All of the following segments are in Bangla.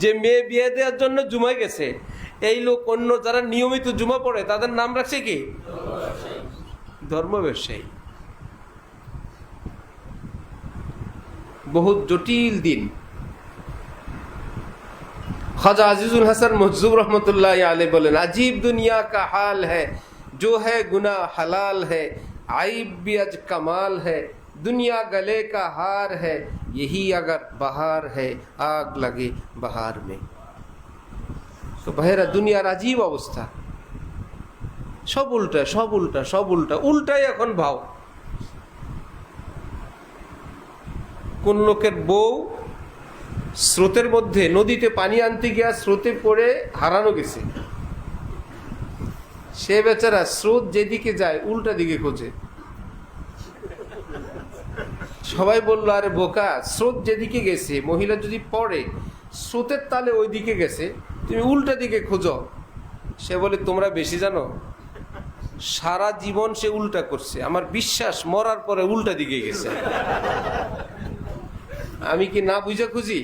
যে মেয়ে বিয়ে দেওয়ার জন্য জুমায় গেছে এই লোক অন্য যারা নিয়মিত জুমা পড়ে তাদের নাম রাখছে কি ধর্ম ব্যবসায়ী বহুত জটিল দিন ख्वाजा अजीजुल हसन महजूब रहमतुल्लाह अलैह बोलेन अजीब दुनिया का हाल है जो है गुना हलाल है आइब भी अज कमाल है दुनिया गले का हार है यही अगर बहार है आग लगे बहार में তো ভাইয়েরা দুনিয়ার আজীব অবস্থা সব উল্টা সব উল্টা সব উল্টা উল্টাই এখন ভাও কোন লোকের বউ স্রোতের মধ্যে নদীতে পানি আনতে গিয়া স্রোতে পড়ে হারানো গেছে সে বেচারা স্রোত যেদিকে যায় উল্টা দিকে খোঁজে সবাই বলল, আরে বোকা, স্রোত যেদিকে গেছে, মহিলা যদি পড়ে, স্রোতের তালে ওই দিকে গেছে, তুমি উল্টা দিকে খোঁজো। সে বলে, তোমরা বেশি জানো, সারা জীবন সে উল্টা করছে, আমার বিশ্বাস মরার পরে উল্টা দিকে গেছে। আমি কি না বুঝে খুঁজি?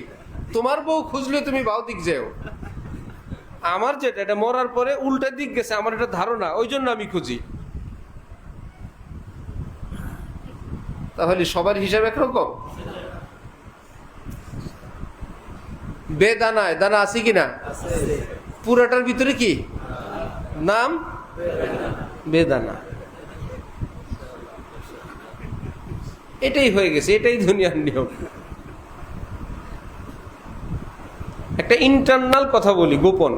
তোমার বউ খুঁজলে তুমি বাউ দিক যাও। আমার যেটা, এটা মরার পরে উল্টা দিক গেছে, আমার এটা ধারণা, ওই জন্য আমি খুঁজি। তাহলে সবার হিসাব একরকম? বেদানায় দানা আছে কি না? পুরাটার ভিতরে কি? নাম? বেদানা এটাই হয়ে গেছে, এটাই দুনিয়ার নিয়ম। একটা ইন্টারনাল কথা বলি, গোপন।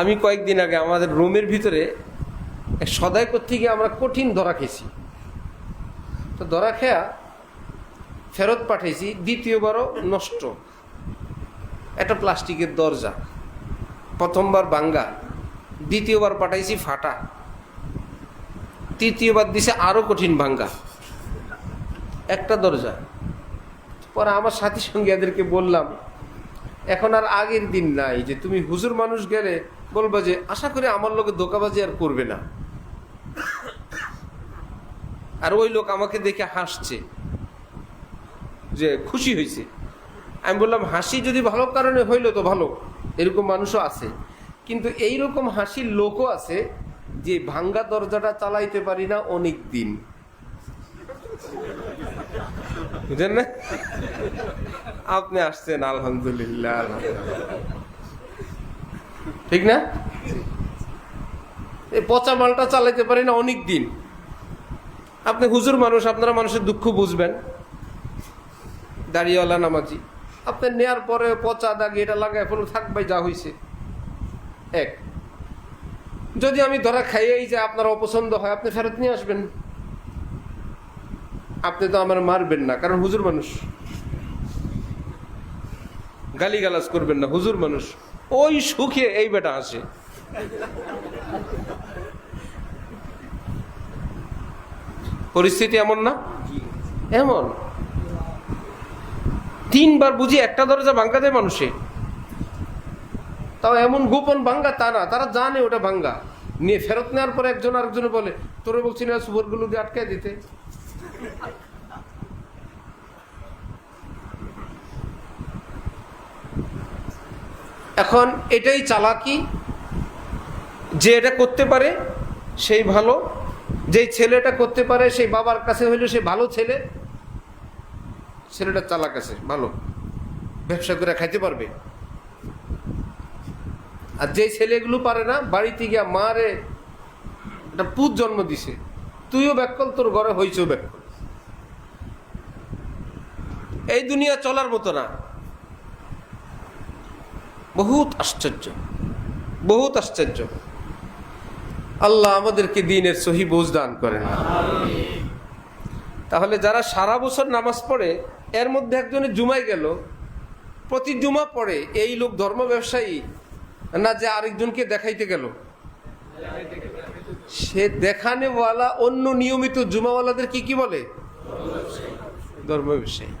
আমি কয়েকদিন আগে আমাদের রুমের ভিতরে সদাই করতে গিয়ে আমরা কঠিন ধরা খেয়েছি। তো ধরা খেয়া ফেরত পাঠাইছি, দ্বিতীয়বারও নষ্ট। একটা প্লাস্টিকের দরজা। প্রথমবার বাঙ্গা দ্বিতীয়বার পাঠাইছি ফাটা। তৃতীয়বার দিছে আরও কঠিন ভাঙ্গা। একটা দরজা। পরে আমার সাথী সঙ্গে এদেরকে বললাম, এখন আর আগের দিন নাই যে তুমি হুজুর মানুষ গেলে বলবা যে, আশা করি আমার লোকে দোকাবাজি আর করবে না। আর ওই লোক আমাকে দেখে হাসছে, যে খুশি হয়েছে। আমি বললাম, হাসি যদি ভালো কারণে হইল তো ভালো, এরকম মানুষও আছে। কিন্তু এই রকম হাসির লোকও আছে যে ভাঙ্গা দরজাটা চালাইতে পারি না অনেক দিন বুঝেন না? আপনি আসছেন, আলহামদুলিল্লাহ। ঠিক না? এই পচা মালটা চালাইতে পারি না অনেক দিন আপনি হুজুর মানুষ, আপনারা মানুষের দুঃখ বুঝবেন। দাড়িওয়ালা নামাজি। আপনি নেয়ার পরে পচা দাগি এটা লাগায় ফেলো থাকবে যা হয়েছে এক। যদি আমি ধরা খাইয়েই যে আপনার অপছন্দ হয়, আপনি ফেরত নিয়ে আসবেন। আপনি তো আমার মারবেন না, কারণ হুজুর মানুষ। গালি গালাজ করবেন না, হুজুর মানুষ। ওই সুখে এই বেটা আসে পরিস্থিতি এমন না? এমন। তিনবার বুঝি একটা দরজা ভাঙ্গা দেয় মানুষে। তাও এমন গোপন ভাঙ্গা তা না, তারা জানে ওটা ভাঙ্গা। নিয়ে ফেরত নেওয়ার পরে একজন আরেকজনে বলে, তোরে বলছি না সুবরগুলো দিয়ে আটকায় দিতে? এখন এটাই চালাকি, যে এটা করতে পারে, সেই ভালো। যেই ছেলেটা করতে পারে সেই বাবার কাছে হইলে সে ভালো ছেলে। ছেলেটা চালাক আছে, ভালো। ব্যবসা করে খাইতে পারবে। আর যে ছেলেগুলো পারে না, বাড়িতে গিয়া মারে, একটা পুত জন্ম দিছে। তুইও ব্যাকল, তোর ঘরে হয়েছেও ব্যাকল। এই দুনিয়া চলার মতো না। বহুত আশ্চর্য। বহুত আশ্চর্য। আল্লাহ আমাদেরকে দিনের সহি বোঝ দান করেন। তাহলে যারা সারা বছর নামাজ পড়ে, এর মধ্যে একজনে জুমাই গেল, প্রতি জুমা পড়ে এই লোক ধর্ম ব্যবসায়ী না যে আরেকজনকে দেখাইতে গেল? সে দেখানেওয়ালা অন্য নিয়মিত জুমাওয়ালাদের কি কি বলে? ধর্ম ব্যবসায়ী।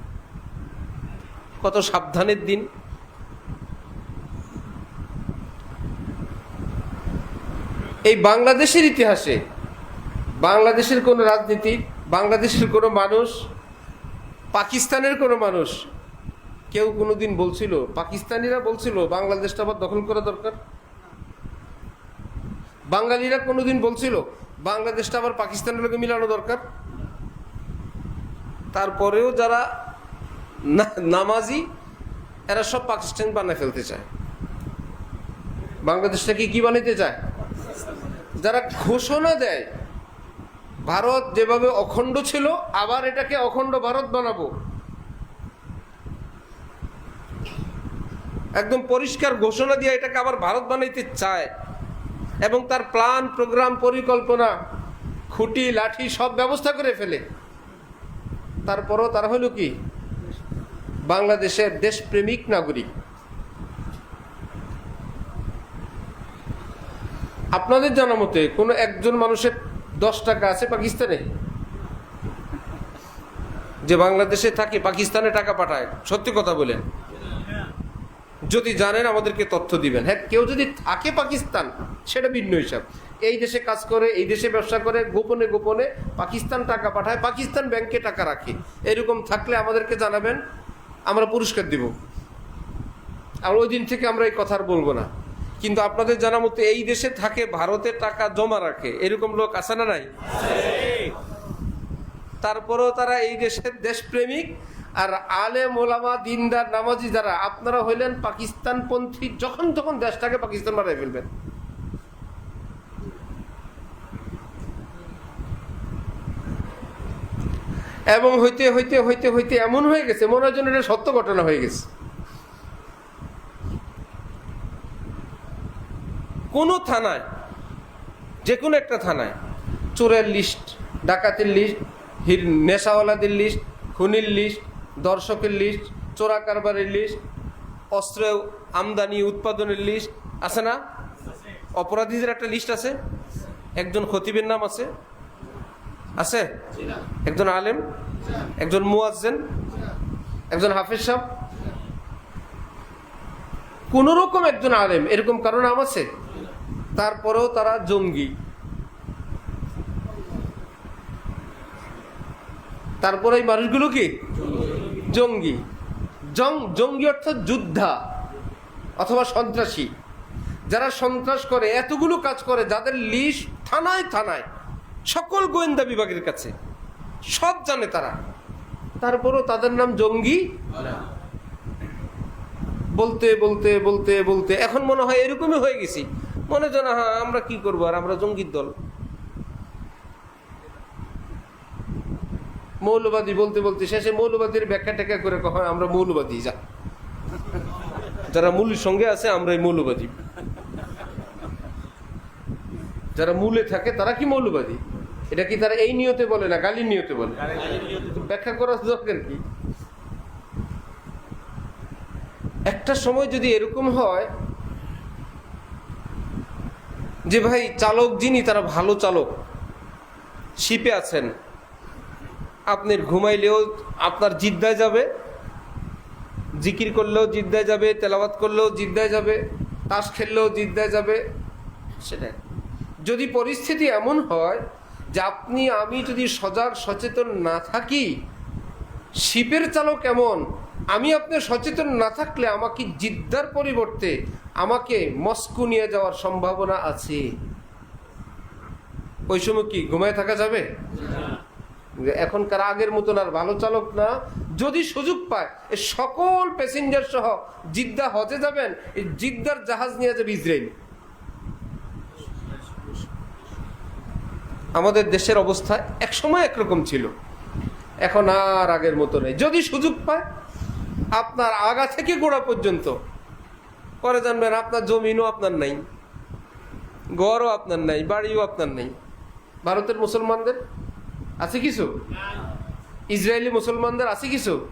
কত সাবধানের দিন। এই বাংলাদেশের ইতিহাসে বাংলাদেশের কোনো রাজনীতি, বাংলাদেশের কোনো মানুষ, পাকিস্তানের কোনো মানুষ, কেউ কোনোদিন বলছিল, পাকিস্তানিরা বলছিল বাংলাদেশটা আবার দখল করা দরকার? বাঙালিরা কোনোদিন বলছিল বাংলাদেশটা আবার পাকিস্তানের লোকে মিলানো দরকার? তারপরেও যারা নামাজি, এরা সব পাকিস্তান বানায় ফেলতে চায়। বাংলাদেশটাকে কি বানাইতে চায়? যারা ঘোষণা দেয়, ভারত যেভাবে অখণ্ড ছিল, আবার এটাকে অখণ্ড ভারত বানাবো। একদম পরিষ্কার ঘোষণা দিয়ে এটাকে আবার ভারত বানাইতে চায়। এবং তার প্ল্যান, প্রোগ্রাম, পরিকল্পনা, খুঁটি, লাঠি সব ব্যবস্থা করে ফেলে। তারপরও তারা হলো কি? বাংলাদেশের দেশপ্রেমিক নাগরিক। আপনাদের জানা মতে কোনো একজন মানুষের দশ টাকা আছে পাকিস্তানে? যে বাংলাদেশে থাকে, পাকিস্তানে টাকা পাঠায়। সত্যি কথা বলেন। যদি জানেন, আমাদেরকে তথ্য দিবেন। হ্যাঁ কেউ যদি থাকে পাকিস্তান, সেটা ভিন্ন হিসাব। এই দেশে কাজ করে, এই দেশে ব্যবসা করে, গোপনে গোপনে পাকিস্তান টাকা পাঠায়, পাকিস্তান ব্যাংকে টাকা রাখে। এরকম থাকলে আমাদেরকে জানাবেন, আমরা পুরস্কার দিব। আর ওই দিন থেকে আমরা এই কথা আর বলব না। কিন্তু আপনাদের জানা মতো এই দেশে থাকে, ভারতে টাকা জমা রাখে। এরকম লোক আছে না নাই? তারপরেও তারা এই দেশের দেশপ্রেমিক আর আলে মোলামা, দিনদার, নামাজি যারা, আপনারা হইলেন পাকিস্তানপন্থী, যখন তখন দেশটাকে পাকিস্তান বানাই ফেলবেন। এবং হইতে হইতে হইতে হইতে এমন হয়ে গেছে, মনে হয় যেন এটা সত্য ঘটনা হয়ে গেছে। কোনো থানায়, যে কোনো একটা থানায়, চোরের লিস্ট ডাকাতের লিস্ট হির, নেশাওয়ালাদের লিস্ট খুনির লিস্ট দর্শকের লিস্ট চোরা কারবারের লিস্ট অস্ত্র, আমদানি, উৎপাদনের লিস্ট আছে না? অপরাধীদের একটা লিস্ট আছে? একজন খতিবের নাম আছে? আছে? একজন আলেম? একজন মুয়াজ্জেন? একজন হাফিজ সাহেব? কোন রকম একজন আলেম, এরকম কারও নাম আছে? তারপরেও তারা জঙ্গি। তারপরে এই মানুষগুলো কি? জঙ্গি। জঙ্গি অর্থাৎ যোদ্ধা অথবা সন্ত্রাসী। যারা সন্ত্রাস করে, এতগুলো কাজ করে, যাদের লিস্ট থানায় থানায়, সকল গোয়েন্দা বিভাগের কাছে, সব জানে তারা। তারপরও তাদের নাম জঙ্গি? বলতে বলতে বলতে বলতে, এখন মনে হয় এরকমই হয়ে গেছি। মনে জানা হ্যাঁ আমরা কি করব? আর আমরা জঙ্গির দল। মৌলবাদী বলতে বলতে শেষে মৌলবাদীর ব্যাখ্যা ট্যাখ্যা করে কখন আমরা মৌলবাদী, যা। যারা মূলের সঙ্গে আছে, আমরাই মৌলবাদী। যারা মূলে থাকে, তারা কি মৌলবাদী? এটা কি তারা এই নিয়তে বলে না গালির নিয়তে বলে? ব্যাখ্যা করার দরকার কি? একটা সময় যদি এরকম হয় যে ভাই চালক যিনি, তারা ভালো চালক। শিপে আছেন। আপনি ঘুমাইলেও আপনার জিদ্দায় যাবে। জিকির করলেও জিদ্দায় যাবে তেলাবাত করলেও জিদ্দায় যাবে, তাস খেললেও জিদ্দায় যাবে। সেটাই। যদি পরিস্থিতি এমন হয় যে আপনি, আমি যদি সজাগ, সচেতন না থাকি, শিপের চালক এমন, আমি আপনার সচেতন না থাকলে আমাকে জিদ্দার পরিবর্তে আমাকে মস্কো নিয়ে যাওয়ার সম্ভাবনা আছে। ওই সময় কি ঘুমায় থাকা যাবে? এখনকার আগের মতন আর ভালো চালক না। যদি সুযোগ পায় সকল প্যাসেঞ্জার সহ জিদ্দা হজে যাবেন এই জিদ্দার জাহাজ নিয়ে যাবে ইসরায়েল আমাদের দেশের অবস্থা এক সময় একরকম ছিল। এখন আর আগের মতো নেই। যদি সুযোগ পায় আপনার আগা থেকে গোড়া পর্যন্ত পরে জানবেন আপনার জমিনও আপনার নাই, ঘরও আপনার নাই, বাড়িও আপনার নেই। ভারতের মুসলমানদের? আছে কিছু? ইসরায়েলি মুসলমানদের আছে কিছু?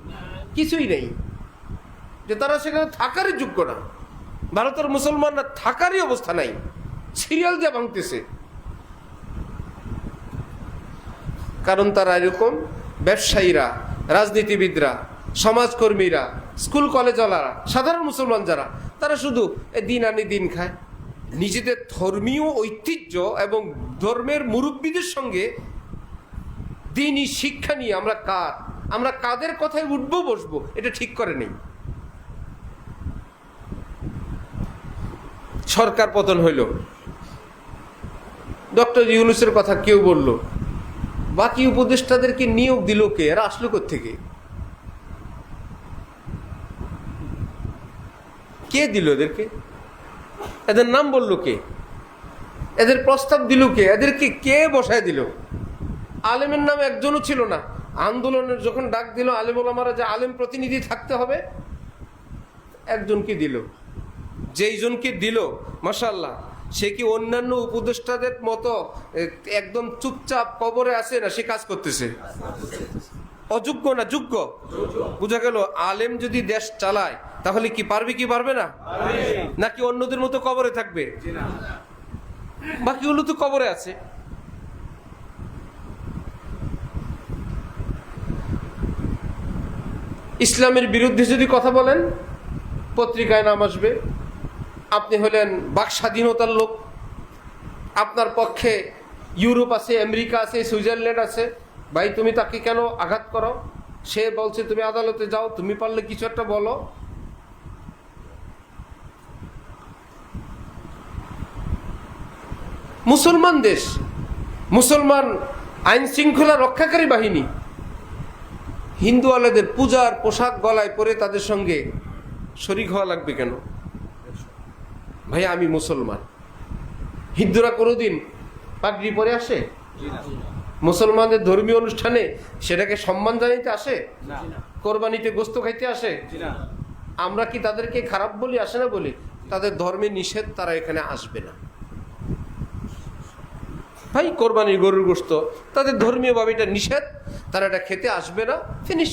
কিছুই নেই। যে তারা সেখানে থাকারই যোগ্য না। ভারতের মুসলমানরা থাকারই অবস্থা নাই। সিরিয়াল যা ভাঙতেছে। কারণ তারা এরকম ব্যবসায়ীরা, রাজনীতিবিদরা, সমাজকর্মীরা, স্কুল কলেজওয়ালারা, সাধারণ মুসলমান যারা তারা শুধু দিন আনি দিন খায়। নিজেদের ধর্মীয় ঐতিহ্য এবং ধর্মের মুরব্বীদের সঙ্গে দিনই শিক্ষা নিয়ে আমরা কার? আমরা কাদের কথায় উঠবো, বসবো? এটা ঠিক করে নেই। সরকার পতন হইল। ডক্টর ইউনুসের কথা কেউ বলল, বাকি উপদেষ্টাদেরকে নিয়োগ দিল কে? এরা আসলো থেকে কে দিল এদেরকে? এদের নাম বলল কে? এদের প্রস্তাব দিল কে? এদেরকে কে বসায় দিল? আলেমের নাম একজনও ছিল না। আন্দোলনের যখন ডাক দিল আলেম ওলামারা যে আলেম প্রতিনিধি থাকতে হবে, একজনকে দিল। যেই জনকে দিল মাসাল্লাহ সে কি অন্যান্য উপদেষ্টাদের মতো একদম চুপচাপ কবরে আছে না সে কাজ করতেছে? অযোগ্য না যোগ্য? বোঝা গেল, আলেম যদি দেশ চালায়, তাহলে কি পারবে কি পারবে না? নাকি অন্যদের মতো কবরে থাকবে? বাকিগুলো তো কবরে আছে। ইসলামের বিরুদ্ধে যদি কথা বলেন, পত্রিকায় নাম আসবে, আপনি হলেন বাক স্বাধীনতার লোক। আপনার পক্ষে ইউরোপ আছে, আমেরিকা আছে, সুইজারল্যান্ড আছে। ভাই, তুমি তাকে কেন আঘাত করো? সে বলছে, তুমি আদালতে যাও, তুমি পারলে কিছু একটা বলো। মুসলমান দেশ, মুসলমান আইন শৃঙ্খলা রক্ষাকারী বাহিনী, হিন্দু আলাদের পূজার পোশাক গলায় পরে তাদের সঙ্গে শরিক হওয়া লাগবে কেন? ভাই, আমি মুসলমান। হিন্দুরা কোনোদিন পাগড়ি পরে আসে? মুসলমানদের ধর্মীয় অনুষ্ঠানে সেটাকে সম্মান জানাইতে আসে? কোরবানিতে গোস্ত খাইতে আসে? আমরা কি তাদেরকে খারাপ বলি আসে না বলি? তাদের ধর্মে নিষেধ তারা এখানে আসবে না। ভাই কোরবানির গরুর গোস্ত তাদের ধর্মীয়ভাবে এটা নিষেধ তারা এটা খেতে আসবে না ফিনিশ।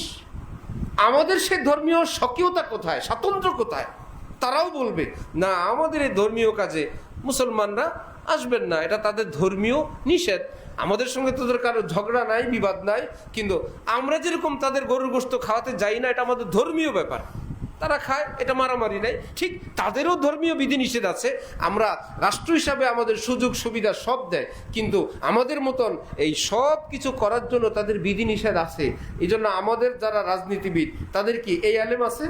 আমাদের সে ধর্মীয় স্বকীয়তা কোথায় স্বাতন্ত্র কোথায়? তারাও বলবে না আমাদের এই ধর্মীয় কাজে মুসলমানরা আসবেন না এটা তাদের ধর্মীয় নিষেধ। আমাদের সঙ্গে তোদের কারও ঝগড়া নাই, বিবাদ নাই, কিন্তু আমরা যেরকম তাদের গরুর গোস্ত খাওয়াতে যাই না, এটা আমাদের ধর্মীয় ব্যাপার। তারা খায়, এটা মারামারি নাই। ঠিক তাদেরও ধর্মীয় বিধিনিষেধ আছে, আমরা রাষ্ট্র হিসাবে আমাদের সুযোগ, সুবিধা সব দেয়, কিন্তু আমাদের মতন এই সব কিছু করার জন্য তাদের বিধিনিষেধ আছে। এই জন্য আমাদের যারা রাজনীতিবিদ, তাদের কি এই আলেম আছে?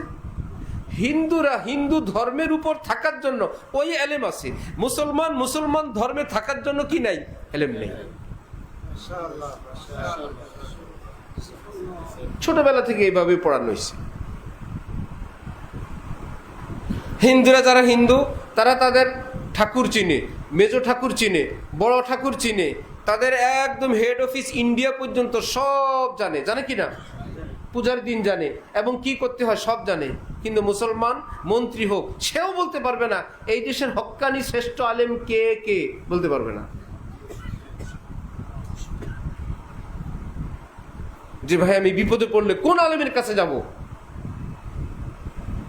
হিন্দুরা হিন্দু ধর্মের উপর থাকার জন্য ওই এলেম আছে। মুসলমান মুসলমান ধর্মে থাকার জন্য কি নাই? এলেম নেই। ছোটবেলা থেকে এইভাবে পড়ানো হয়েছে। হিন্দুরা যারা হিন্দু, তারা তাদের ঠাকুর চিনে, মেজো ঠাকুর চিনে, বড় ঠাকুর চিনে, তাদের একদম হেড অফিস ইন্ডিয়া পর্যন্ত সব জানে। জানে কি না? পূজার দিন জানে এবং কি করতে হয় সব জানে। কিন্তু মুসলমান, মন্ত্রী হোক, সেও বলতে পারবে না, এই দেশের হক্কানি শ্রেষ্ঠ আলেম কে কে? বলতে পারবে না। যে ভাই, আমি বিপদে পড়লে কোন আলেমের কাছে যাব?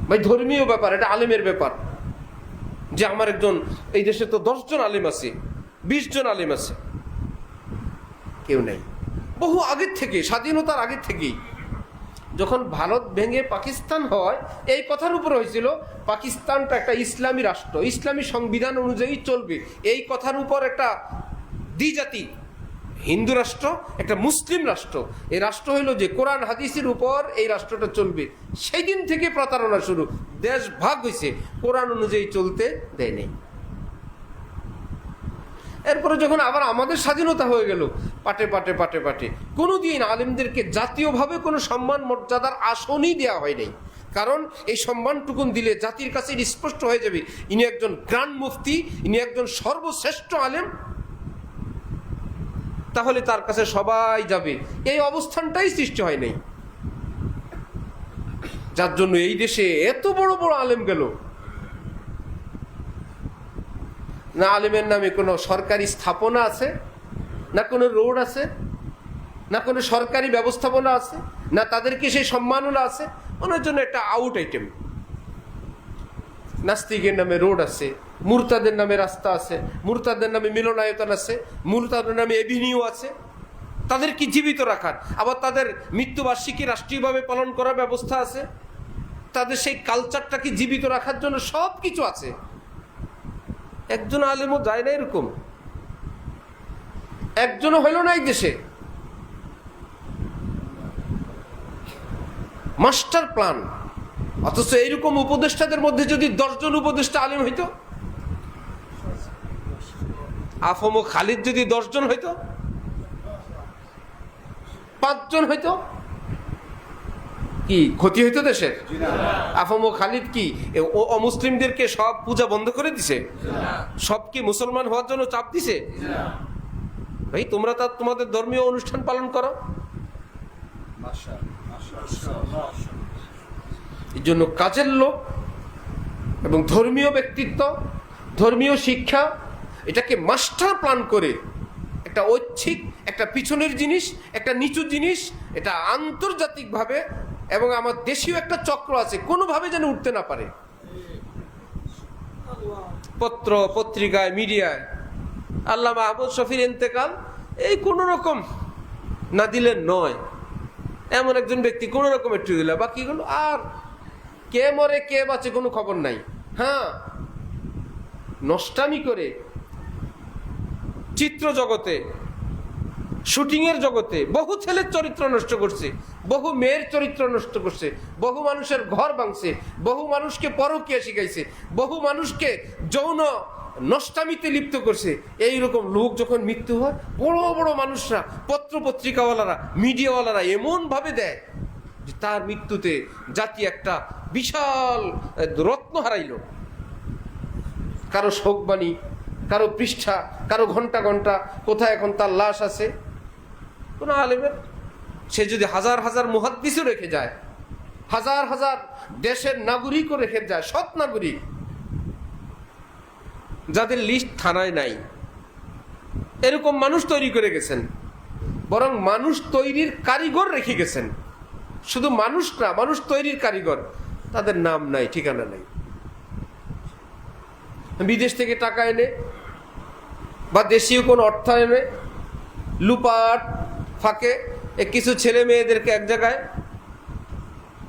ভাই, ধর্মীয় ব্যাপার, এটা আলেমের ব্যাপার। যে আমার একজন, এই দেশে তো দশজন আলেম আছে বিশ জন আলেম আছে। কেউ নেই। বহু আগের থেকে, স্বাধীনতার আগের থেকেই, যখন ভারত ভেঙে পাকিস্তান হয়, এই কথার উপর হয়েছিল, পাকিস্তানটা একটা ইসলামী রাষ্ট্র, ইসলামী সংবিধান অনুযায়ী চলবে। এই কথার উপর একটা দ্বিজাতি হিন্দু রাষ্ট্র, একটা মুসলিম রাষ্ট্র। এই রাষ্ট্র হইল যে কোরআন, হাদিসের উপর এই রাষ্ট্রটা চলবে। সেই দিন থেকে প্রতারণা শুরু। দেশ ভাগ হয়েছে কোরআন অনুযায়ী চলতে দেয় নেই। এরপরে যখন আবার আমাদের স্বাধীনতা হয়ে গেল, পাটে পাটে পাটে পাটে, কোনোদিন আলেমদেরকে জাতীয়ভাবে কোনো সম্মান, মর্যাদার আসনই দেওয়া হয় নাই। কারণ এই সম্মানটুকুন দিলে জাতির কাছে স্পষ্ট হয়ে যাবে, ইনি একজন গ্রান্ড মুফতি, ইনি একজন সর্বশ্রেষ্ঠ আলেম। তাহলে তার কাছে সবাই যাবে। এই অবস্থানটাই সৃষ্টি হয় নাই যার জন্য এই দেশে এত বড় বড় আলেম গেল। না আলেমের নামে কোনো সরকারি স্থাপনা আছে, না কোনো রোড আছে, না কোনো সরকারি ব্যবস্থাপনা আছে, না তাদেরকে সেই সম্মাননা আছে। ওনার জন্য একটা আউট আইটেম নাস্তিকের নামে রোড আছে মুরতাদের নামে রাস্তা আছে, মুরতাদের নামে মিলনায়তন আছে, মুরতাদের নামে এভিনিউ আছে। তাদের কি জীবিত রাখার? আবার তাদের মৃত্যুবার্ষিকী রাষ্ট্রীয়ভাবে পালন করার ব্যবস্থা আছে? তাদের সেই কালচারটাকে জীবিত রাখার জন্য সব কিছু আছে? একজন আলেমও যায় না এরকম। একজনও হইল না এই দেশে। Master plan. অথচ এইরকম উপদেষ্টাদের মধ্যে যদি দশজন উপদেষ্টা আলিম হইতো আফম ও খালিদ যদি দশজন হইতো? পাঁচজন হইতো? কি ক্ষতি হইতো দেশের? আফম ও খালিদ কি? ও অমুসলিমদেরকে সব পূজা বন্ধ করে দিছে? সব কি মুসলমান হওয়ার জন্য চাপ দিছে? ভাই তোমরা তার তোমাদের ধর্মীয় অনুষ্ঠান পালন করো। এই জন্য কাজের লোক এবং ধর্মীয় ব্যক্তিত্ব ধর্মীয় শিক্ষা এটাকে মাস্টার প্ল্যান করে একটা ঐচ্ছিক, একটা পিছনের জিনিস, একটা নিচু জিনিস, এটা আন্তর্জাতিকভাবে এবং আমার দেশীয় একটা চক্র আছে, কোনোভাবে যেন উঠতে না পারে। পত্র, পত্রিকায়, মিডিয়ায় আল্লাহ মাহমুদ শফির ইন্তেকাল, এই কোনো রকম না দিলেন নয়। এমন একজন ব্যক্তি কোনো রকম একটু দিল বাকিগুলো আর কে মরে, কে বাঁচে কোনো খবর নাই। হ্যাঁ নষ্টামি করে চিত্র জগতে, শুটিংয়ের জগতে, বহু ছেলের চরিত্র নষ্ট করছে, বহু মেয়ের চরিত্র নষ্ট করছে, বহু মানুষের ঘর ভাঙছে, বহু মানুষকে পরকিয়া শিখাইছে, বহু মানুষকে যৌন নষ্টামিতে লিপ্ত করছে। এই রকম লোক যখন মৃত্যু হয়, বড় বড় মানুষরা পত্র পত্রিকাওয়ালারা মিডিয়াওয়ালারা এমনভাবে দেয় যে তার মৃত্যুতে জাতি একটা বিশাল রত্ন হারাইল। কারও শোকবাণী কারও পৃষ্ঠা, কারও ঘণ্টা ঘণ্টা, কোথায় এখন তার লাশ আছে? কোনো আলেমের? সে যদি হাজার হাজার মুহাদ্দিসও রেখে যায়, হাজার হাজার দেশের নাগরিকও রেখে যায়, সৎ নাগরিক, যাদের লিস্ট থানায় নাই, এরকম মানুষ তৈরি করে গেছেন, বরং মানুষ তৈরির কারিগর রেখে গেছেন। শুধু মানুষ না, মানুষ তৈরির কারিগর, তাদের নাম নাই, ঠিকানা নাই। বিদেশ থেকে টাকা এনে বা দেশীয় কোনো অর্থায়নে লুপাট ফাঁকে এ কিছু ছেলে মেয়েদেরকে এক জায়গায়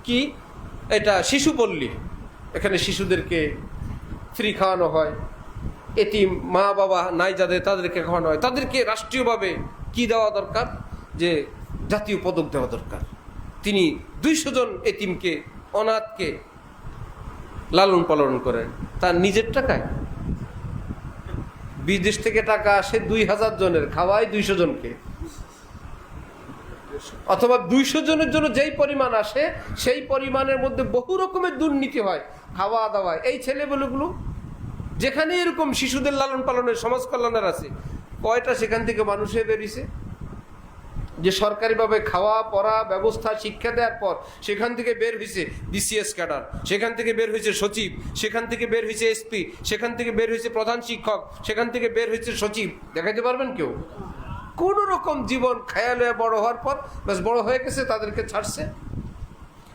কি? এটা শিশুপল্লী এখানে শিশুদেরকে ফ্রি খাওয়ানো হয়। এটিম মা বাবা নাই যাদের, তাদেরকে খাওয়ানো হয়। তাদেরকে রাষ্ট্রীয়ভাবে কি দেওয়া দরকার? যে জাতীয় পদক দেওয়া দরকার। তিনি দুইশো জন এতিমকে, অনাথকে লালন পালন করেন। তার নিজের টাকায় বিদেশ থেকে টাকা আসে দুই হাজার জনের খাওয়ায় দুইশো জনকে। অথবা দুইশো জনের জন্য যেই পরিমাণ আসে, সেই পরিমাণের মধ্যে বহু রকমের দুর্নীতি হয়, খাওয়া দাওয়া। এই ছেলেবেলেগুলো যেখানে এরকম শিশুদের লালন পালনের সমাজ কল্যাণের আছে, কয়টা সেখান থেকে মানুষ হয়ে বেরিয়েছে? যে সরকারিভাবে খাওয়া, পড়া, ব্যবস্থা, শিক্ষা দেওয়ার পর সেখান থেকে বের হয়েছে বিসিএস ক্যাডার, সেখান থেকে বের হয়েছে সচিব, সেখান থেকে বের হয়েছে এসপি, সেখান থেকে বের হয়েছে প্রধান শিক্ষক, সেখান থেকে বের হয়েছে সচিব। দেখাইতে পারবেন কেউ? কোন রকম জীবন খেয়াল বড় হওয়ার পর ব্যাস বড় হয়ে গেছে, তাদেরকে ছাড়ছে।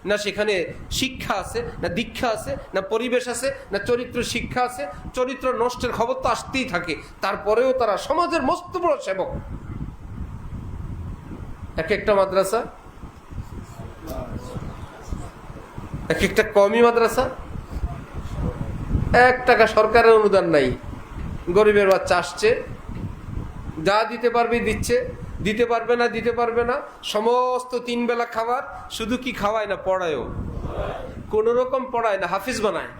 না সেখানে শিক্ষা আছে, না দীক্ষা আছে, না পরিবেশ আছে, না চরিত্র শিক্ষা আছে, চরিত্র নষ্টের খবর তো আসতেই থাকে। তারপরেও তারা সমাজের মস্ত বড় সেবক। এক একটা মাদ্রাসা? এক একটা কমই মাদ্রাসা? এক টাকা সরকারের অনুদান নাই। গরিবের বাচ্চা আসছে। যা দিতে পারবে দিচ্ছে। দিতে পারবে না, দিতে পারবে না। সমস্ত তিন বেলা খাবার শুধু কি খাওয়ায় না, পড়ায়ও। কোন রকম পড়ায় না, হাফিজ বানায়।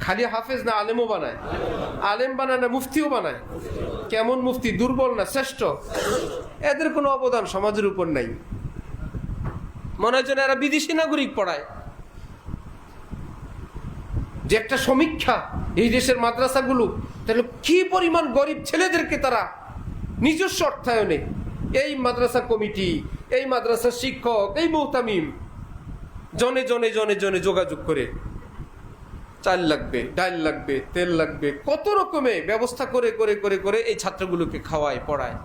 খালি হাফিজ না আলেমও বানায়? আলেম বানায় না মুফতিও বানায়? কেমন মুফতি? দুর্বল না শ্রেষ্ঠ? এদের কোনো অবদান সমাজের উপর নাই। মনে হয় এরা বিদেশি নাগরিক পড়ায়। যে একটা সমীক্ষা এই দেশের মাদ্রাসাগুলো, তাহলে কি পরিমাণ গরিব ছেলেদেরকে তারা নিজস্ব অর্থায়নে এই মাদ্রাসা কমিটি, এই মাদ্রাসা শিক্ষক, এই মৌতামিম জনে জনে জনে জনে যোগাযোগ করে চাল লাগবে, ডাল লাগবে, তেল লাগবে, কত রকমে ব্যবস্থা করে করে করে করে এই ছাত্রগুলোকে খাওয়ায়, পড়ায়।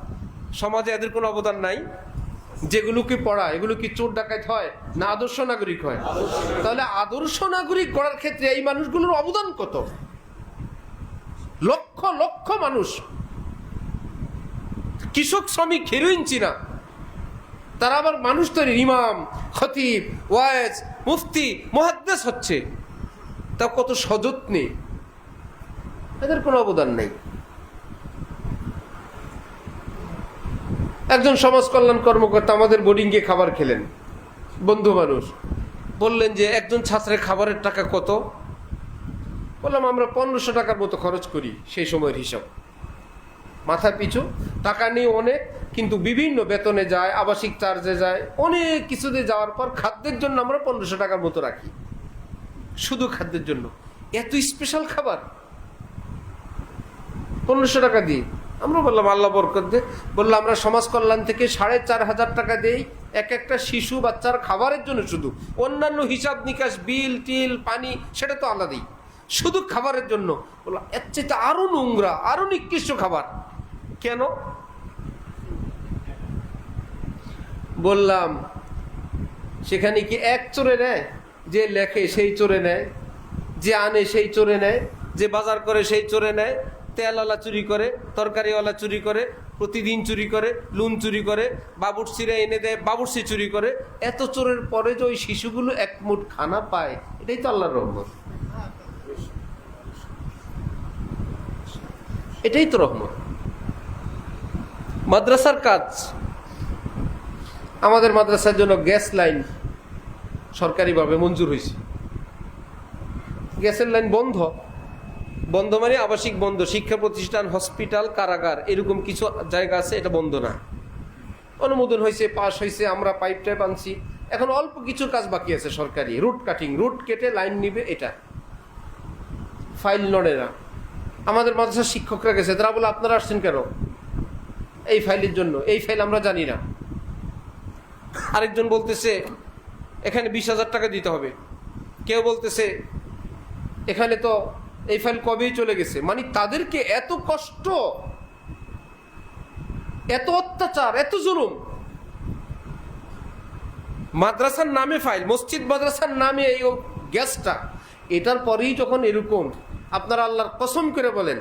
সমাজে এদের কোনো অবদান নাই। যেগুলোকে পড়ায় এগুলো কি চোর ডাকাত হয় না আদর্শ নাগরিক হয়? তাহলে আদর্শ নাগরিক করার ক্ষেত্রে এই মানুষগুলোর অবদান কত? লক্ষ লক্ষ মানুষ। কৃষক, শ্রমিক হেরোইন চিনা। তারা আবার মানুষ তৈরি ইমাম, খতিব ওয়াজ মুফতি মহাদ্দেশ হচ্ছে। তা কত সযত্নে? এদের কোনো অবদান নেই। একজন সমাজ কল্যাণ কর্মকর্তা আমাদের বোর্ডিংয়ে খাবার খেলেন। বন্ধু মানুষ। বললেন যে, একজন ছাত্রের খাবারের টাকা কত? বললাম, আমরা পনেরোশো টাকার মতো খরচ করি সেই সময়ের হিসাব। মাথা পিছু, টাকা নেই অনেক, কিন্তু বিভিন্ন বেতনে যায়, আবাসিক চার্জে যায়, অনেক কিছুতে যাওয়ার পর খাদ্যের জন্য আমরা পনেরোশো টাকার মতো রাখি। শুধু খাদ্যের জন্য। এত স্পেশাল খাবার। পনেরোশো টাকা দিই আমরা বললাম, আল্লাহ বরকত দে। বললাম আমরা সমাজ কল্যাণ থেকে সাড়ে চার হাজার টাকা দেই, এক একটা শিশু বাচ্চার খাবারের জন্য শুধু। অন্যান্য হিসাব নিকাশ, বিল, টিল, পানি, সেটা তো আলাদাই শুধু খাবারের জন্য। বললাম এর চাইতে আরও নোংরা, আরও নিকৃষ্ট খাবার। কেন? বললাম, সেখানে কি এক চোরে নেয়? যে লেখে সেই চোরে নেয়, যে আনে সেই চোরে নেয়, যে বাজার করে সেই চোরে নেয়, তেলওয়ালা চুরি করে, তরকারিওয়ালা চুরি করে, প্রতিদিন চুরি করে, লুন চুরি করে, বাবুর্চিরা এনে দেয়, বাবুর্চি চুরি করে। এত চোরের পরে যে ওই শিশুগুলো এক মুঠ খানা পায়, এটাই তো আল্লাহর রহমত। এটাই তো রহমত। মাদ্রাসার কাজ। আমাদের মাদ্রাসার জন্য গ্যাস লাইন সরকারিভাবে মঞ্জুর হয়েছে। গ্যাসের লাইন বন্ধ। বন্ধ মানে আবাসিক বন্ধ, শিক্ষা প্রতিষ্ঠান, হসপিটাল, কারাগার, এরকম কিছু জায়গা আছে, এটা বন্ধ না। অনুমোদন হয়েছে, পাস হয়েছে, আমরা পাইপ টাইপ আনছি। এখন অল্প কিছু কাজ বাকি আছে সরকারি। রুট কাটিং রুট কেটে লাইন নিবে এটা। ফাইল নড়ে না। আমাদের মাদ্রাসার শিক্ষকরা গেছে তারা বলে, আপনারা আসছেন কেন? এই ফাইলের জন্য। এই ফাইল আমরা জানি না। আরেকজন বলতেছে এখানে বিশ হাজার টাকা দিতে হবে। কেউ বলতেছে, এখানে তো এই ফাইল কবেই চলে গেছে? মানে তাদেরকে এত কষ্ট, এত অত্যাচার, এত জুলুম। মাদ্রাসার নামে ফাইল মসজিদ মাদ্রাসার নামে এই গ্যাসটা, এটার পরেই যখন এরকম, আপনারা আল্লাহর কসম করে বলেন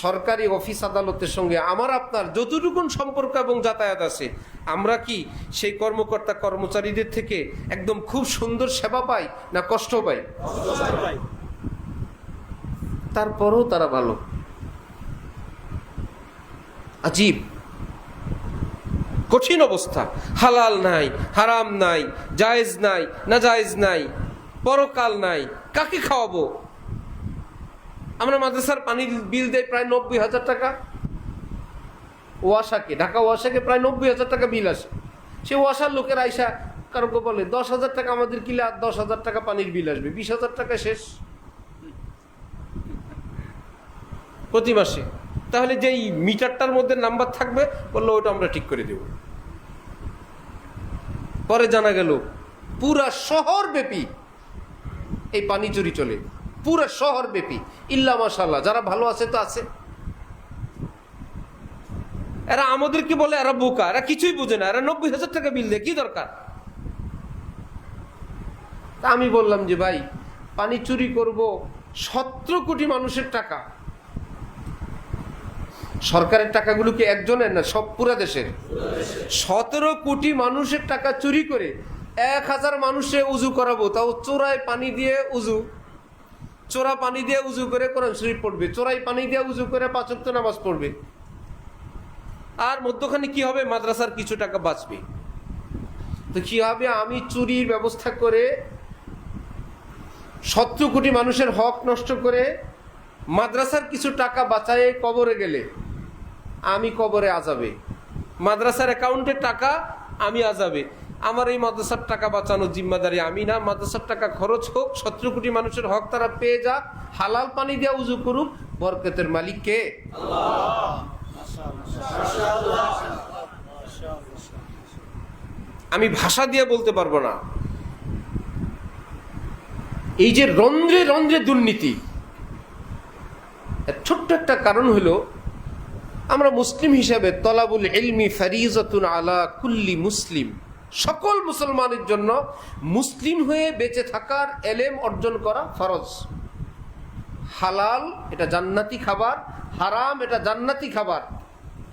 সরকারি অফিস আদালতের সঙ্গে আমার আপনার যতটুকুন সম্পর্ক এবং যাতায়াত আছে, আমরা কি সেই কর্মকর্তা কর্মচারীদের থেকে একদম খুব সুন্দর সেবা পাই না কষ্ট পাই? তারপরেও তারা ভালো। আজীব। কঠিন অবস্থা। হালাল নাই, হারাম নাই, জায়েজ নাই না জায়েজ নাই, পরকাল নাই, কাকে খাওয়াবো? আমরা মাদ্রাসার পানির বিল দেয় প্রায় নব্বই হাজার টাকা। ওয়াসাকে, ঢাকা ওয়াসাকে প্রায় নব্বই হাজার টাকা বিল আসে। সে ওয়াসার লোকের আইসা কারোকে বলে, দশ হাজার টাকা আমাদের কিলে দশ হাজার টাকা পানির বিল আসবে? বিশ হাজার টাকা শেষ। প্রতি মাসে। তাহলে যেই মিটারটার মধ্যে নাম্বার থাকবে, বলল ওটা আমরা ঠিক করে দেব। পরে জানা গেল, পুরা শহর ব্যাপী এই পানি চুরি চলে। পুরা শহর ব্যাপী। ইল্লা মাসাল্লাহ যারা ভালো আছে তো আছে। এরা আমাদেরকে বলে, এরা বোকা, এরা কিছুই বুঝে না, এরা নব্বই হাজার টাকা বিল দেয় কি দরকার? তা আমি বললাম যে, ভাই, পানি চুরি করব সতেরো কোটি মানুষের টাকা। সরকারের টাকাগুলো কি একজনের না সব পুরা দেশের? সতেরো কোটি মানুষের টাকা চুরি করে এক হাজার মানুষে উজু করাবো, তাও চোরায় পানি দিয়ে উজু। চোরা পানি দিয়ে উজু করে কোরআন শরীফ পড়বে, চোরাই পানি দিয়ে উজু করে পাঁচক্ত নামাজ পড়বে। আর মধ্যখানে কি হবে? মাদ্রাসার কিছু টাকা বাঁচবে। তো কি হবে? আমি চুরির ব্যবস্থা করে সত্তর কোটি মানুষের হক নষ্ট করে মাদ্রাসার কিছু টাকা বাঁচায় কবরে গেলে আমি কবরে আজাবে। মাদ্রাসার অ্যাকাউন্টে টাকা আমি আজাবে। আমার এই মাদ্রাসার টাকা বাঁচানোর জিম্মাদারি আমি না। মাদ্রাসার টাকা খরচ হোক, সতেরো কোটি মানুষের হক তারা পেয়ে যাক। হালাল পানি দিয়ে উজু করুক, বরকতের মালিক কে? আমি ভাষা দিয়ে বলতে পারব না। এই যে রন্ধ্রে রন্ধ্রে দুর্নীতি ছোট্ট একটা কারণ হলো, আমরা মুসলিম হিসাবে তলাবুল ইলমি ফারিজতুন আলা কুল্লি মুসলিম। সকল মুসলমানের জন্য মুসলিম হয়ে বেঁচে থাকার এলেম অর্জন করা ফরজ। হালাল এটা জান্নাতি খাবার, হারাম এটা জান্নাতি খাবার।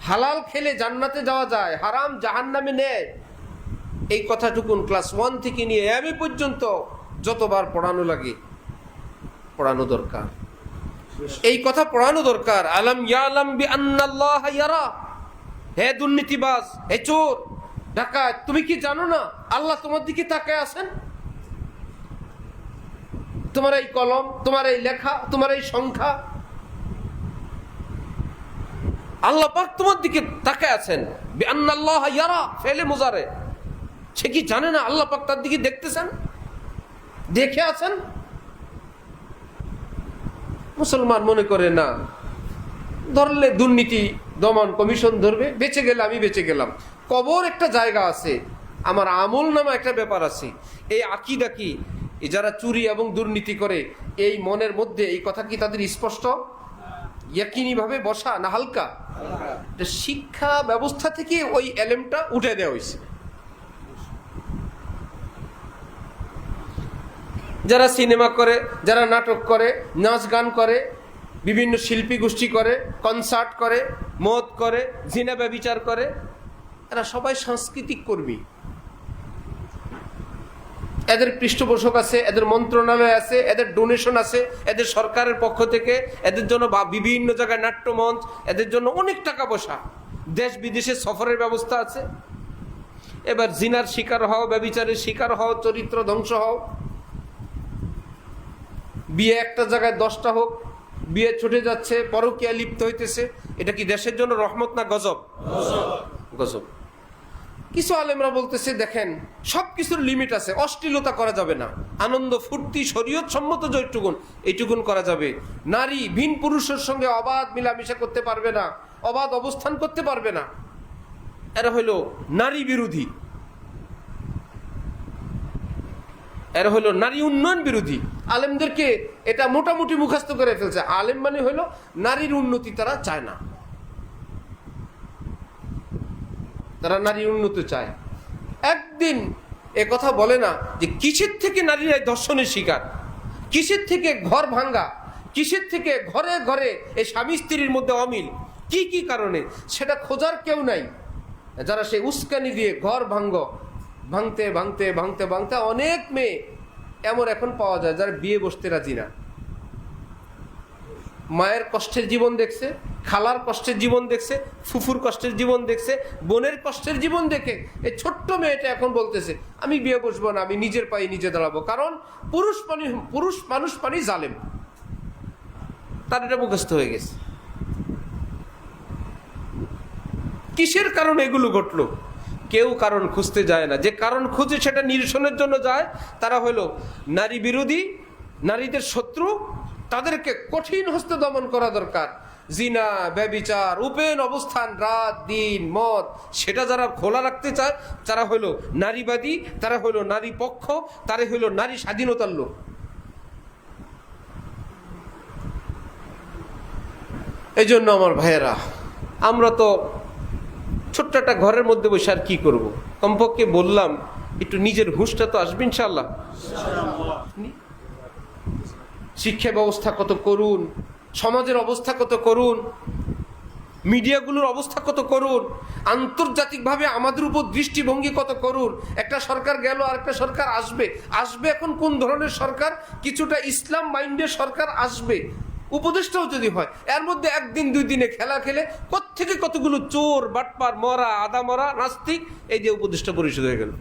হালাল খেলে জান্নাতে যাওয়া যায়, হারাম জাহান্নামে নেয়। এই কথাটুকুন ক্লাস ওয়ান থেকে নিয়ে এমএ পর্যন্ত যতবার পড়ানো লাগে, পড়ানো দরকার। এই কথা পড়ানো দরকার। আলম ইয়ালাম বি আন্নাল্লাহ ইয়ারা। হে দুর্নীতিবাস হে চোর ডাকাত, তুমি কি জানো না আল্লাহ তোমার দিকে তাকায় আছেন? তোমার এই কলম, তোমার এই লেখা, তোমার এই সংখ্যা। আল্লাহ পাক তোমার দিকে তাকায় আছেন। আল্লাহ ইয়ারা, ফেলে মোজারে। সে কি জানে না আল্লাহ পাক তার দিকে দেখতেছেন? দেখে আছেন? মুসলমান মনে করে না, ধরলে দুর্নীতি দমন কমিশন ধরবে, বেঁচে গেলে আমি বেঁচে গেলাম। কবর একটা জায়গা আছে, আমার আমল নামা একটা ব্যাপার আছে। এই আকিদা কি? যারা চুরি এবং দুর্নীতি করে, এই মনের মধ্যে এই কথা কি তাদের স্পষ্ট? ইয়াকিনি ভাবে বসা না হালকা? শিক্ষা ব্যবস্থা থেকে ওই এলেমটা উঠে দেওয়া হয়েছে। যারা সিনেমা করে, যারা নাটক করে, নাচ গান করে, বিভিন্ন শিল্পী গোষ্ঠী করে, কনসার্ট করে, মদ করে, জিনা ব্যবিচার করে এরা সবাই সাংস্কৃতিক কর্মী। এদের পৃষ্ঠপোষক আছে এদের মন্ত্রণালয় আছে এদের ডোনেশন আছে এদের সরকারের পক্ষ থেকে এদের জন্য বিভিন্ন জায়গায় নাট্যমঞ্চ এদের জন্য অনেক টাকা পয়সা। দেশ বিদেশে সফরের ব্যবস্থা আছে। এবার জিনার শিকার হও ব্যবিচারের শিকার হও চরিত্র ধ্বংস হও। বিয়ে একটা জায়গায় দশটা হোক বিয়ে ছুটে যাচ্ছে পরকিয়া লিপ্ত হইতেছে। এটা কি দেশের জন্য রহমত না গজব। গজব। কিছু আলেমরা বলতেছে, দেখেন সব কিছুর লিমিট আছে, অশ্লীলতা করা যাবে না। আনন্দ, ফুর্তি শরীয়ত সম্মত যেটুকুন এইটুকুন করা যাবে। নারী, ভিন পুরুষের সঙ্গে অবাধ মিলামিশা করতে পারবে না, অবাধ অবস্থান করতে পারবে না। এরা হইল নারী বিরোধী। এরা হলো নারী উন্নয়ন বিরোধী। আলেমদেরকে এটা মোটামুটি মুখস্থ করে ফেলছে। আলেম মানে হলো, নারীর উন্নতি তারা চায় না। তারা নারীর উন্নতি চায়। একদিন এ কথা বলে না যে কিসের থেকে নারীরা ধর্ষণের শিকার? কিসের থেকে ঘর ভাঙ্গা? কিসের থেকে ঘরে ঘরে এই স্বামী স্ত্রীর মধ্যে অমিল? কি কি কারণে? সেটা খোঁজার কেউ নাই। যারা সেই উস্কানি দিয়ে ঘর ভাঙ্গ, ভাঙতে ভাঙতে ভাঙতে ভাঙতে অনেক মেয়ে এমন এখন পাওয়া যায় যারা বিয়ে বসতে রাজি না। মায়ের কষ্টের জীবন দেখছে, খালার কষ্টের জীবন দেখছে, ফুফুর কষ্টের জীবন দেখছে, বোনের কষ্টের জীবন দেখে এই ছোট্ট মেয়েটা এখন বলতেছে, আমি বিয়ে বসবো না, আমি নিজের পায়ে নিজে দাঁড়াবো। কারণ পুরুষ পানি, পুরুষ মানুষ পানি জালেম। তার এটা মুখস্থ হয়ে গেছে। কিসের কারণে এগুলো ঘটলো? কেউ কারণ খুঁজতে যায় না। যে কারণ খুঁজে সেটা নিরসনের জন্য যায়, তারা হলো নারী বিরোধী, নারীদের শত্রু তাদেরকে কঠিন হস্তে দমন করা দরকার। জিনা, ব্যবিচার, উপেন অবস্থান, রাত, দিন, মদ, সেটা যারা খোলা রাখতে চায়, তারা হলো নারীবাদী, তারা হলো নারী পক্ষ, তারা হলো নারী স্বাধীনতার লোক। এই জন্য আমার ভাইয়েরা, আমরা তো ছোট্ট একটা ঘরের মধ্যে বসে আর কি করব। কমপক্ষে বললাম, একটু নিজের হুঁশটা তো আসবে ইনশাল্লাহ শিক্ষা ব্যবস্থা কত করুন, সমাজের অবস্থা কত করুন, মিডিয়াগুলোর অবস্থা কত করুন, আন্তর্জাতিকভাবে আমাদের উপর দৃষ্টিভঙ্গি কত করুন, একটা সরকার গেল আর একটা সরকার আসবে আসবে এখন কোন ধরনের সরকার? কিছুটা ইসলাম মাইন্ডের সরকার আসবে, উপদেষ্টাও যদি হয়, এর মধ্যে একদিন, দুই দিনে খেলা খেলে থেকে কতগুলো চোর, বাটপার, মরা, আদা মরা, নাস্তিক, এই যে উপদেষ্টা পরিষদ হয়ে গেল।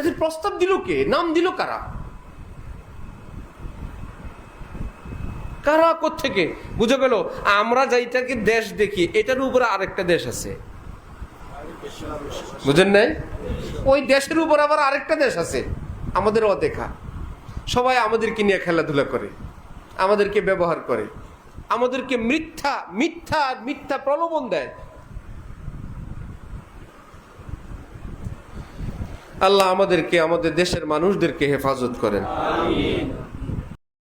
এদের প্রস্তাব দিল কে? নাম দিল কারা? কারা থেকে বুঝে গেল আমরা যাইটাকে দেশ দেখি, এটার উপরে আরেকটা দেশ আছে। বুঝেন নাই? ওই দেশের উপর আবার আরেকটা দেশ আছে, আমাদের অদেখা। সবাই আমাদেরকে নিয়ে খেলাধুলা করে, আমাদেরকে ব্যবহার করে, আমাদেরকে মিথ্যা মিথ্যা আর মিথ্যা প্রলোভন দেয়। আল্লাহ আমাদেরকে, আমাদের দেশের মানুষদেরকে হেফাজত করেন।